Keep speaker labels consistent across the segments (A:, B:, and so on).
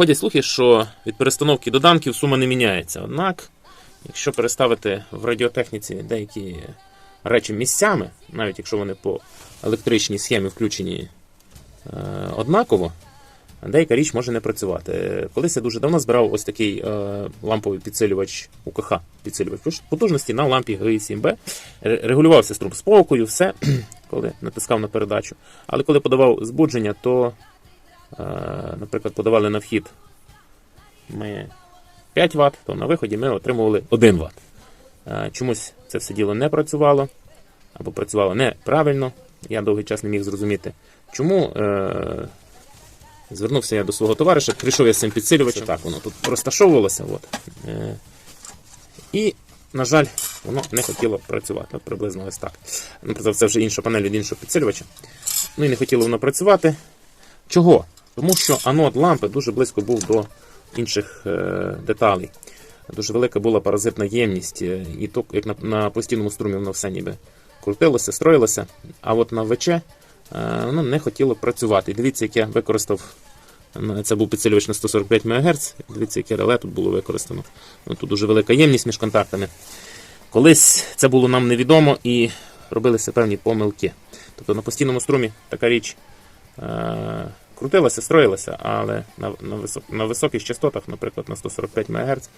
A: Ходять слухи, що від перестановки доданків сума не міняється. Однак, якщо переставити в радіотехніці деякі речі місцями, навіть якщо вони по електричній схемі включені е, однаково, деяка річ може не працювати. Колись я дуже давно збирав ось такий е, ламповий підсилювач УКХ, підсилювач потужності на лампі GI7B. Ре- Регулювався струм спокою, все, коли натискав на передачу. Але коли подавав збудження, то, наприклад, подавали на вхід ми 5 Вт, то на виході ми отримували 1 Вт. Е, Чомусь це все діло не працювало або працювало неправильно. Я довгий час не міг зрозуміти, чому. Е, Звернувся я до свого товариша, прийшов я з цим підсилювачем. Так, воно тут розташовувалося. От. Е, і, на жаль, воно не хотіло працювати. От приблизно ось так. Ну, це вже інша панель від іншого підсилювача. Ну і не хотіло воно працювати. Чого? Тому що анод лампи дуже близько був до інших е, деталей. Дуже велика була паразитна ємність, е, і то, як на, на постійному струмі воно все ніби крутилося, строїлося. А от на ВЧ е, воно не хотіло працювати. Дивіться, як я використав. Це був підсилювач на 145 МГц. Дивіться, яке реле тут було використано. Ну, тут дуже велика ємність між контактами. Колись це було нам невідомо і робилися певні помилки. Тобто на постійному струмі така річ е, крутилася, строїлася, але на, на, висок, на високих частотах, наприклад, на 145 МГц,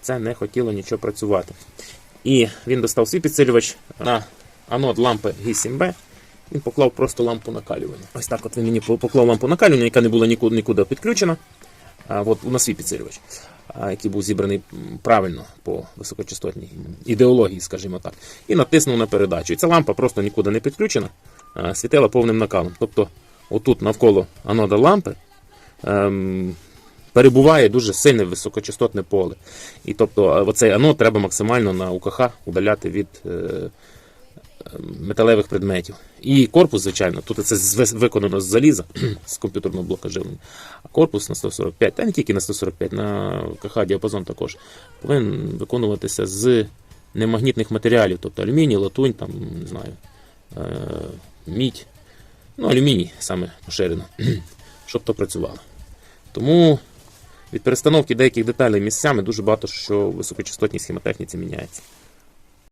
A: це не хотіло нічого працювати. І він достав свій підсилювач на анод лампи G7B. Він поклав просто лампу накалювання. Ось так от він мені поклав лампу накалювання, яка не була нікуди, нікуди підключена. А, от, на свій підсилювач, а, який був зібраний правильно по високочастотній ідеології, скажімо так. І натиснув на передачу. І ця лампа просто нікуди не підключена, а, світила повним накалом. Тобто, отут навколо анода лампи ем, перебуває дуже сильне високочастотне поле. І тобто, оцей анод треба максимально на УКХ удаляти від. Е, металевих предметів. І корпус, звичайно, тут це виконано з заліза, з комп'ютерного блока живлення. А корпус на 145, та не тільки на 145, на КХ діапазон також, повинен виконуватися з немагнітних матеріалів, тобто алюміній, латунь, там, не знаю, е, мідь. Ну, алюміній саме поширено, щоб то працювало. Тому від перестановки деяких деталей місцями дуже багато що в високочастотній схемотехніці міняється.